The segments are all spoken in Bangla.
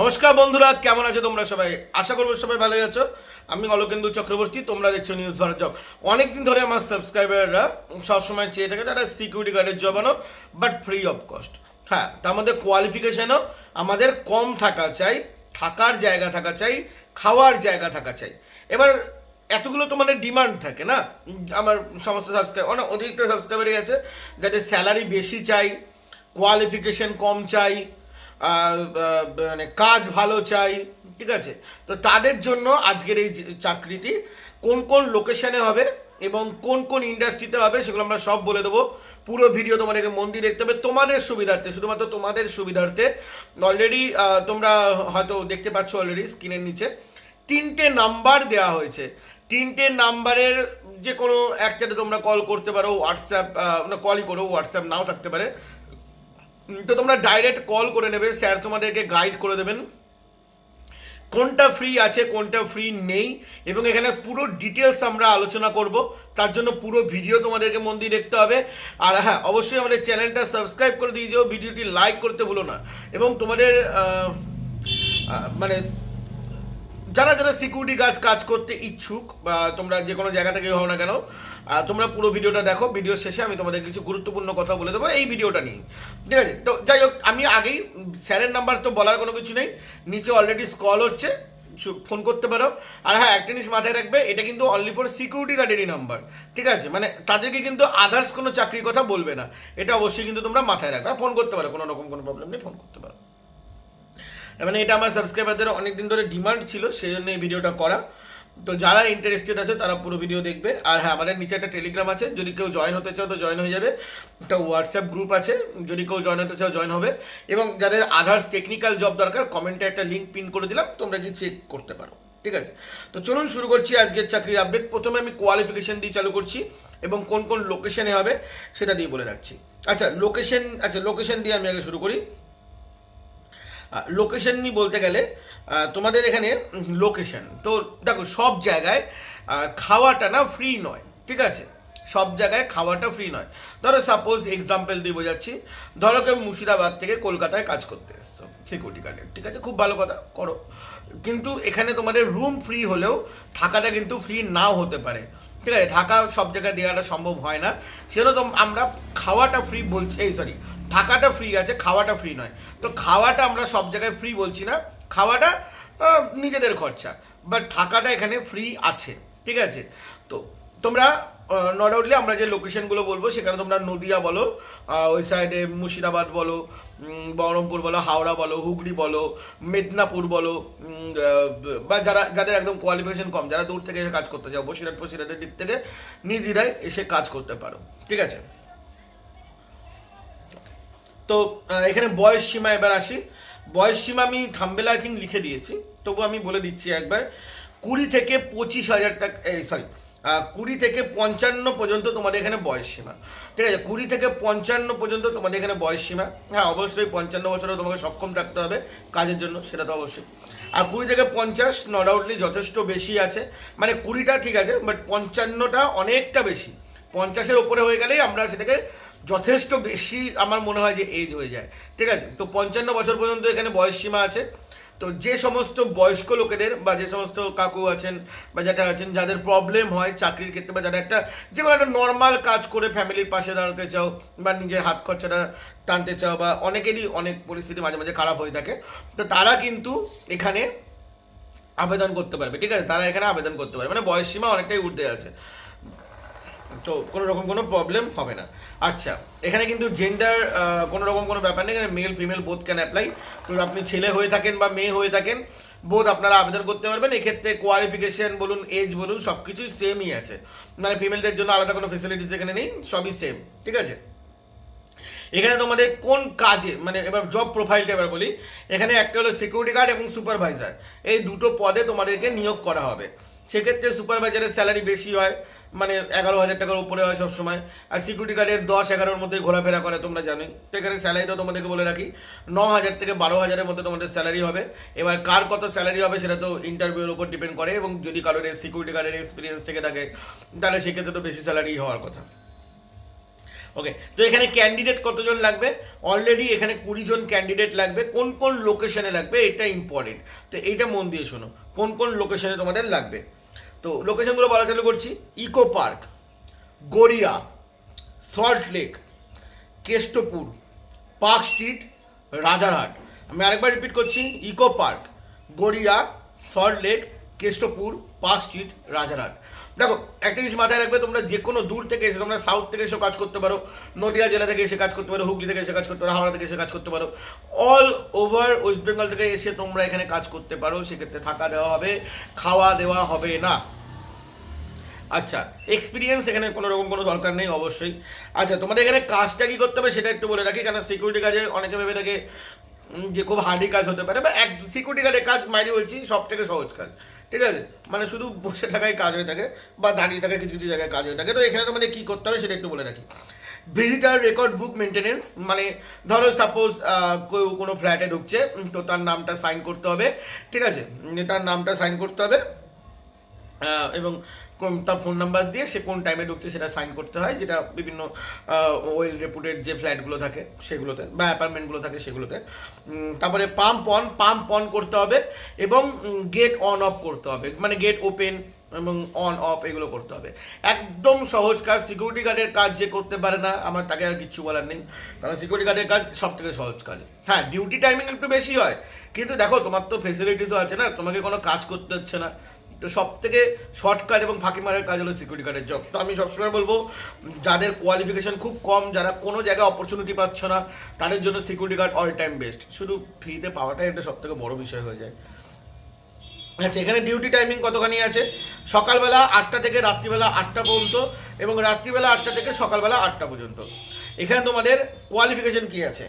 নমস্কার বন্ধুরা, কেমন আছো তোমরা সবাই? আশা করব সবাই ভালোই আছো। আমি অলোকেন্দু চক্রবর্তী, তোমরা দেখছ নিউজ ভারত জব অনেকদিন ধরে আমার সাবস্ক্রাইবাররা সবসময় চেয়ে থাকে তারা সিকিউরিটি গার্ডের জব আনো বাট ফ্রি অফ কস্ট হ্যাঁ তার মধ্যে কোয়ালিফিকেশানও আমাদের কম থাকা চাই, থাকার জায়গা থাকা চাই, খাওয়ার জায়গা থাকা চাই। এবার এতগুলো তো মানে ডিমান্ড থাকে না? আমার সমস্ত সাবস্ক্রাইব অনেক অতিরিক্ত সাবস্ক্রাইবারই আছে, যাদের স্যালারি বেশি চাই কোয়ালিফিকেশন কম চাই মানে কাজ ভালো চাই, ঠিক আছে? তো তাদের জন্য আজকের এই চাকরিটি কোন কোন লোকেশনে হবে এবং কোন কোন ইন্ডাস্ট্রিতে হবে সেগুলো আমরা সব বলে দেবো। পুরো ভিডিও তোমাদেরকে মন দিয়ে দেখতে হবে। তোমাদের সুবিধার্থে, শুধুমাত্র তোমাদের সুবিধার্থে অলরেডি তোমরা হয়তো দেখতে পাচ্ছ অলরেডি স্ক্রিনের নিচে, তিনটে নাম্বার দেওয়া হয়েছে। তিনটে নাম্বারের যে কোনো একটাতে তোমরা কল করতে পারো হোয়াটসঅ্যাপ কলই করো হোয়াটসঅ্যাপ নাও থাকতে পারে। তো তোমরা ডাইরেক্ট কল করে নেবে। স্যার তোমাদেরকে গাইড করে দেবেন। কোনটা ফ্রি আছে, কোনটা ফ্রি নেই, এবং এখানে পুরো ডিটেলস আমরা আলোচনা করব। তার জন্য পুরো ভিডিও তোমাদেরকে মন দিয়ে দেখতে হবে। আর হ্যাঁ অবশ্যই আমাদের চ্যানেলটা সাবস্ক্রাইব করে দিয়ে যেও, ভিডিওটি লাইক করতে ভুলো না। এবং তোমাদের মানে যারা যারা সিকিউরিটি গার্ড কাজ করতে ইচ্ছুক, বা তোমরা যে কোনো জায়গা থেকে হও না কেন তোমরা পুরো ভিডিওটা দেখো ভিডিও শেষে আমি তোমাদের কিছু গুরুত্বপূর্ণ কথা বলে দেবো এই ভিডিওটা নিয়ে। ঠিক আছে? তো যাই হোক, আমি আগেই, স্যারের নাম্বার তো বলার কোনো কিছু নেই। নিচে অলরেডি স্কল হচ্ছে ফোন করতে পারো। আর হ্যাঁ একটা জিনিস মাথায় রাখবে, এটা কিন্তু অনলি ফর সিকিউরিটি গার্ডেরই নাম্বার ঠিক আছে? মানে তাদেরকে কিন্তু আদার্স কোনো চাকরির কথা বলবে না। এটা অবশ্যই কিন্তু তোমরা মাথায় রাখবে। ফোন করতে পারো, কোনো রকম কোনো প্রবলেম নেই ফোন করতে পারো। মানে এটা আমার সাবস্ক্রাইবারদের অনেকদিন ধরে ডিমান্ড ছিল, সেই জন্য এই ভিডিওটা করা। তো যারা ইন্টারেস্টেড আছে, তারা পুরো ভিডিও দেখবে। আর হ্যাঁ আমাদের নিচে একটা টেলিগ্রাম আছে, যদি কেউ জয়েন হতে চাও তো জয়েন হয়ে যাবে। একটা হোয়াটসঅ্যাপ গ্রুপ আছে, যদি কেউ জয়েন হতে চাও জয়েন হবে। এবং যাদের আধার্স টেকনিক্যাল জব দরকার কমেন্টে একটা লিঙ্ক পিন করে দিলাম, তোমরা গিয়ে চেক করতে পারো। ঠিক আছে? তো চলুন শুরু করছি আজকের চাকরির আপডেট প্রথমে আমি কোয়ালিফিকেশন দিয়ে চালু করছি এবং কোন কোন লোকেশনে হবে, সেটা দিয়ে বলে রাখছি। আচ্ছা লোকেশন আচ্ছা লোকেশন দিয়ে আমি আগে শুরু করি। লোকেশন নিয়ে বলতে গেলে তোমাদের এখানে লোকেশন তো দেখো, সব জায়গায় খাওয়াটা না ফ্রি নয়, ঠিক আছে? সব জায়গায় খাওয়াটা ফ্রি নয়। ধরো সাপোজ এক্সাম্পল দিয়ে বোঝাচ্ছি। ধরো, কেউ মুর্শিদাবাদ থেকে কলকাতায় কাজ করতে এসছো সিকিউরিটি গার্ডের ঠিক আছে? খুব ভালো কথা, করো। কিন্তু এখানে তোমাদের রুম ফ্রি হলেও থাকাটা কিন্তু ফ্রি নাও হতে পারে। ঠিক আছে, থাকা সব জায়গায় দেওয়াটা সম্ভব হয় না। তো আমরা খাওয়াটা ফ্রি বলছি, এই সরি থাকাটা ফ্রি আছে, খাওয়াটা ফ্রি নয়। তো খাওয়াটা আমরা সব জায়গায় ফ্রি বলছি না, খাওয়াটা নিজেদের খরচা বাট থাকাটা এখানে ফ্রি আছে, ঠিক আছে? তো তোমরা নট আউটলি আমরা যে লোকেশনগুলো বলব, সেখানে তোমরা নদিয়া বলো ওই সাইডে মুর্শিদাবাদ বলো বহরমপুর বলো, হাওড়া বলো, হুগলি বলো, মেদিনীপুর বলো বা যারা, যাদের একদম কোয়ালিফিকেশন কম, যারা দূর থেকে এসে কাজ করতে যাও বসিরহাট ফসিরহাটের দিক থেকে নির্দ্বিধায় এসে কাজ করতে পারো, ঠিক আছে? তো এখানে বয়স সীমা এবার আসি। বয়স সীমা আমি থাম্বেলা আই থিঙ্ক লিখে দিয়েছি, তবু আমি বলে দিচ্ছি একবার। কুড়ি থেকে পঁচিশ হাজার টাকা সরি কুড়ি থেকে পঞ্চান্ন পর্যন্ত তোমাদের এখানে বয়স সীমা। ঠিক আছে? কুড়ি থেকে পঞ্চান্ন পর্যন্ত তোমাদের এখানে বয়স সীমা। হ্যাঁ অবশ্যই পঞ্চান্ন বছরও তোমাকে সক্ষম থাকতে হবে কাজের জন্য, সেটা তো অবশ্যই। আর কুড়ি থেকে পঞ্চাশ নট আউটলি যথেষ্ট বেশি আছে। মানে কুড়িটা ঠিক আছে বাট পঞ্চান্নটা অনেকটা বেশি। পঞ্চাশের ওপরে হয়ে গেলেই আমরা সেটাকে যথেষ্ট বেশি আমার মনে হয় যে এজ হয়ে যায়। ঠিক আছে? তো পঞ্চান্ন বছর পর্যন্ত এখানে বয়স সীমা আছে। তো যে সমস্ত বয়স্ক লোকেদের বা যে সমস্ত কাকু আছেন বা যেটা আছেন, যাদের প্রবলেম হয় চাকরির ক্ষেত্রে বা যারা একটা যে কোনো একটা নর্মাল কাজ করে ফ্যামিলির পাশে দাঁড়াতে চাও বা নিজের হাত খরচাটা টানতে চাও বা অনেকেরই অনেক পরিস্থিতি মাঝে মাঝে খারাপ হয়ে থাকে, তো তারা কিন্তু এখানে আবেদন করতে পারবে, ঠিক আছে? তারা এখানে আবেদন করতে পারবে। মানে বয়স সীমা অনেকটাই ঊর্ধ্বে আছে। তো কোনো রকম কোনো প্রবলেম হবে না। আচ্ছা এখানে কিন্তু জেন্ডার কোনো রকম কোনো ব্যাপার নেই, এখানে male female both can apply তো আপনি ছেলে হয়ে থাকেন বা মেয়ে হয়ে থাকেন বোধ আপনারা আবেদন করতে পারবেন। এক্ষেত্রে কোয়ালিফিকেশন বলুন এজ বলুন সব কিছুই সেমই আছে। মানে ফিমেলদের জন্য আলাদা কোনো ফেসিলিটিস এখানে নেই, সবই সেম ঠিক আছে? এখানে তোমাদের কোন কাজে মানে এবার জব প্রোফাইলটা এবার বলি, এখানে একটা হলো সিকিউরিটি গার্ড এবং সুপারভাইজার এই দুটো পদে তোমাদেরকে নিয়োগ করা হবে। সেক্ষেত্রে সুপারভাইজারের স্যালারি বেশি হয় মানে এগারো হাজার টাকার উপরে হয় সবসময়। আর সিকিউরিটি গার্ডের দশ এগারোর মধ্যে ঘোরাফেরা করে, তোমরা জানোই। তো এখানে স্যালারিটা তোমাদেরকে বলে রাখি, ন হাজার থেকে বারো হাজারের মধ্যে তোমাদের স্যালারি হবে। এবার কার কত স্যালারি হবে সেটা তো ইন্টারভিউর উপর ডিপেন্ড করে এবং যদি কারোর সিকিউরিটি গার্ডের এক্সপিরিয়েন্স থেকে থাকে, তাহলে সেক্ষেত্রে তো বেশি স্যালারি হওয়ার কথা। ওকে তো এখানে ক্যান্ডিডেট কতজন লাগবে? অলরেডি এখানে কুড়ি জন ক্যান্ডিডেট লাগবে। কোন কোন লোকেশনে লাগবে? এটা ইম্পর্টেন্ট তো এইটা মন দিয়ে শোনো, কোন কোন লোকেশনে তোমাদের লাগবে? তো লোকেশনগুলো বলা চালু করছি। Eco Park Garia Salt Lake Keshtopur Park Street Rajarhat. আমি আরেকবার রিপিট করছি Eco Park Garia Salt Lake Keshtopur Park Street Rajarhat. দেখো, একটা জিনিস মাথায় রাখবে, তোমরা যে কোনো দূর থেকে এসে, তোমরা সাউথ থেকে এসে কাজ করতে পারো, নদিয়া জেলা থেকে এসে কাজ করতে পারো, হুগলি থেকে এসে কাজ করতে পারো, হাওড়া থেকে এসে কাজ করতে পারো। অল ওভার ওয়েস্ট বেঙ্গল থেকে এসে তোমরা এখানে কাজ করতে পারো, সেক্ষেত্রে থাকা দেওয়া হবে, খাওয়া দেওয়া হবে না। আচ্ছা এক্সপিরিয়েন্স এখানে কোনো রকম কোনো দরকার নেই, অবশ্যই। আচ্ছা তোমাদের এখানে কাজটা কি করতে হবে সেটা একটু বলে রাখি কারণ সিকিউরিটি কাজে অনেকে ভেবে থাকে যে খুব হার্ডি কাজ হতে পারে, বা এক সিকিউরিটি গার্ডের কাজ মাইরি বলছি সব থেকে সহজ কাজ। ঠিক আছে? মানে শুধু বসে থাকায় কাজ হয়ে থাকে, বা দাঁড়িয়ে থাকে কিছু কিছু জায়গায় কাজ হয়ে থাকে। তো এখানে তোমাদের কী করতে হবে সেটা একটু বলে রাখি। ভিজিটার রেকর্ড বুক মেনটেনেন্স মানে ধরো সাপোজ কেউ কোনো ফ্ল্যাটে ঢুকছে তো তার নামটা সাইন করতে হবে। ঠিক আছে? তার নামটা সাইন করতে হবে। এবং তার ফোন নাম্বার দিয়ে সে কোন টাইমে ঢুকছে সেটা সাইন করতে হয়, যেটা বিভিন্ন ওয়েল রেপুটেড যে ফ্ল্যাটগুলো থাকে সেগুলোতে বা অ্যাপার্টমেন্টগুলো থাকে সেগুলোতে। তারপরে পাম্প অন পাম্প অন করতে হবে এবং গেট অন অফ করতে হবে। মানে গেট ওপেন এবং অন অফ এগুলো করতে হবে। একদম সহজ কাজ সিকিউরিটি গার্ডের কাজ যে করতে পারে না, আমার তাকে আর কিচ্ছু বলার নেই। কারণ সিকিউরিটি গার্ডের কাজ সব থেকে সহজ কাজ। হ্যাঁ ডিউটি টাইমিং একটু বেশি হয়, কিন্তু দেখো তোমার তো ফেসিলিটিসও আছে না, তোমাকে কোনো কাজ করতে হচ্ছে না। তো সব থেকে শর্টকাট এবং ফাঁকি মারার কাজ হলো সিকিউরিটি গার্ডের জব তো আমি সবসময় বলব, যাদের কোয়ালিফিকেশন খুব কম, যারা কোনো জায়গায় অপরচুনিটি পাচ্ছ না, তাদের জন্য security guard all time best শুধু ফ্রিতে পাওয়াটাই একটা সব থেকে বড় বিষয় হয়ে যায়। আচ্ছা এখানে ডিউটি টাইমিং কতখানি আছে? সকালবেলা আটটা থেকে রাত্রিবেলা আটটা পর্যন্ত এবং রাত্রিবেলা আটটা থেকে সকালবেলা আটটা পর্যন্ত। এখানে তোমাদের কোয়ালিফিকেশন কী আছে?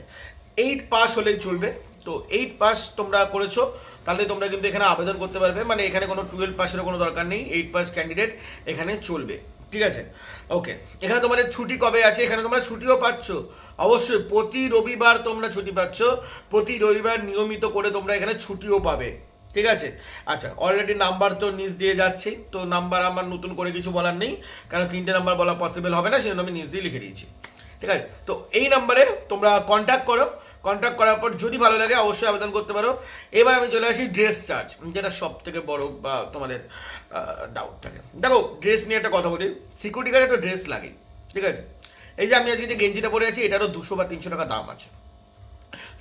এইট পাস হলেই চলবে। তো এইট পাস তোমরা করেছ। তাহলে তোমরা কিন্তু এখানে আবেদন করতে পারবে। মানে এখানে কোনো টুয়েলভ পাসেরও কোনো দরকার নেই, এইট পাস ক্যান্ডিডেট এখানে চলবে। ঠিক আছে? ওকে এখানে তোমাদের ছুটি কবে আছে? এখানে তোমরা ছুটিও পাচ্ছ। অবশ্যই প্রতি রবিবার তোমরা ছুটি পাচ্ছ। প্রতি রবিবার নিয়মিত করে তোমরা এখানে ছুটিও পাবে। ঠিক আছে? আচ্ছা অলরেডি নাম্বার তো নিজ দিয়ে যাচ্ছি। তো নাম্বার আমার নতুন করে কিছু বলার নেই। কারণ তিনটে নাম্বার বলা পসিবল হবে না, সেজন্য আমি নিজ দিয়ে লিখে দিয়েছি। ঠিক আছে? তো এই নাম্বারে তোমরা কন্ট্যাক্ট করো। কন্ট্যাক্ট করার পর যদি ভালো লাগে, অবশ্যই আবেদন করতে পারো। এবার আমি চলে আসি ড্রেস চার্জ যেটা সব থেকে বড় বা তোমাদের ডাউট থাকে। দেখো ড্রেস নিয়ে একটা কথা বলি। সিকিউরিটি গার্ডে একটা ড্রেস লাগে, ঠিক আছে? এই যে আমি আজকে যে গেঞ্জিটা পরে আছি, এটারও দুশো বা তিনশো টাকা দাম আছে।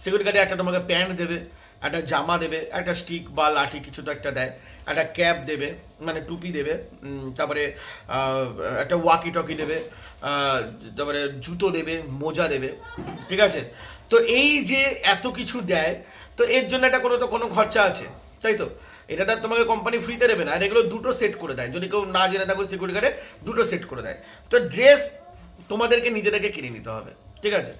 সিকিউরিটি গার্ডে একটা তোমাকে প্যান্ট দেবে, একটা জামা দেবে, একটা স্টিক বা লাঠি কিছু তো একটা দেয়। একটা ক্যাপ দেবে মানে টুপি দেবে তারপরে একটা ওয়াকি টকি দেবে তারপরে জুতো দেবে, মোজা দেবে, ঠিক আছে? তো এই যে এত কিছু দেয়, তো এর জন্য একটা কোনো তো কোনো খরচা আছে, তাই তো? এটা তোমাকে কোম্পানি ফ্রিতে দেবে না, আর এগুলো দুটো সেট করে দেয়। যদি কেউ না জেনে থাকো সিকিউরিটি গার্ডে দুটো সেট করে দেয়। তো ড্রেস তোমাদেরকে নিজেদেরকে কিনে নিতে হবে, ঠিক আছে?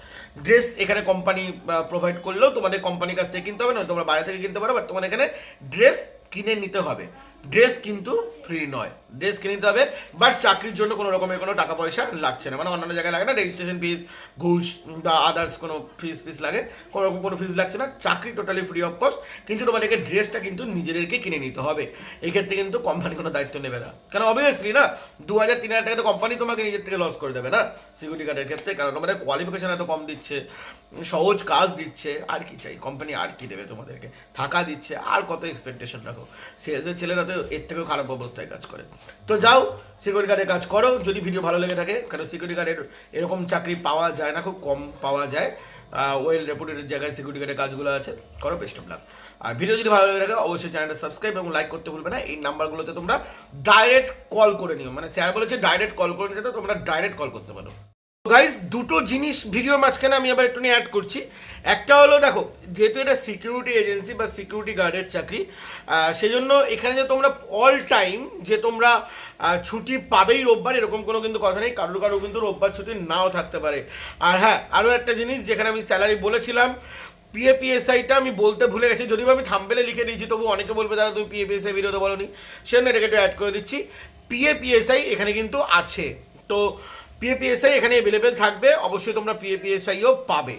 ড্রেস এখানে কোম্পানি প্রোভাইড করলেও তোমাদের কোম্পানির কাছ থেকে কিনতে হবে না তোমরা বাইরে থেকে কিনতে পারো বাট তোমাদের এখানে ড্রেস কিনে নিতে হবে। ড্রেস কিন্তু ফ্রি নয়। ড্রেস কিনে নিতে হবে বাট চাকরির জন্য কোনো রকমের কোনো টাকা পয়সা লাগছে না। মানে অন্যান্য জায়গায় লাগে না রেজিস্ট্রেশন ফিস ঘুষ বা আদার্স কোনো ফিস ফিস লাগে, কোনো রকম কোনো ফিস লাগছে না। চাকরি টোটালি ফ্রি অফ কস্ট কিন্তু তোমাদেরকে ড্রেসটা কিন্তু নিজেদেরকে কিনে নিতে হবে। এক্ষেত্রে কিন্তু কোম্পানি কোনো দায়িত্ব নেবে না। কারণ অবভিয়াসলি না দু হাজার তিন হাজার টাকা তো কোম্পানি তোমাকে নিজের থেকে লস করে দেবে না সিকিউরিটি গার্ডের ক্ষেত্রে। কারণ তোমাদের কোয়ালিফিকেশন এত কম দিচ্ছে, সহজ কাজ দিচ্ছে, আর কি চাই? কোম্পানি আর কি দেবে তোমাদেরকে? থাকা দিচ্ছে, আর কত এক্সপেকটেশন রাখো? সেলসের ছেলেরা তো এর থেকেও খারাপ অবস্থায় কাজ করে। তো যাও সিকিউরিটি গার্ডে কাজ করো, যদি ভিডিও ভালো লেগে থাকে কারণ সিকিউরিটি গার্ডের এরকম চাকরি পাওয়া যায় না, খুব কম পাওয়া যায়। ওয়েল রেপুটেড জায়গায় সিকিউরিটি গার্ডের কাজগুলো আছে, করো বেস্ট অফ লাক আর ভিডিও যদি ভালো লেগে থাকে, অবশ্যই চ্যানেলটা সাবস্ক্রাইব এবং লাইক করতে ভুলবে না। এই নাম্বারগুলোতে তোমরা ডাইরেক্ট কল করে নিও। মানে স্যার বলেছে ডাইরেক্ট কল করে নিতে তোমরা ডাইরেক্ট কল করতে পারো। গাইস দুটো জিনিস ভিডিও মাঝখানে আমি আবার একটু অ্যাড করছি। একটা হলো দেখো যেহেতু এটা সিকিউরিটি এজেন্সি বা সিকিউরিটি গার্ডের চাকরি আহ, সেজন্য এখানে যে তোমরা অল টাইম যে তোমরা ছুটি পাবেই রোববার এরকম কোনো কিন্তু কথা নেই। কারোর কারও কিন্তু রোববার ছুটি নাও থাকতে পারে। আর হ্যাঁ আরও একটা জিনিস যেখানে আমি স্যালারি বলেছিলাম পিএপিএসআইটা আমি বলতে ভুলে গেছি। যদিও আমি থাম্বেলে লিখে দিয়েছি তবু অনেকে বলবে দাদা তুমি পিএপিএসআই ভিডিওতে বলনি। সেজন্য এটাকে একটু অ্যাড করে দিচ্ছি। পিএপিএসআই এখানে কিন্তু আছে। তো পিএপিএসআই এখানে অ্যাভেলেবেল থাকবে। অবশ্যই তোমরা পিএপিএসআইও পাবে।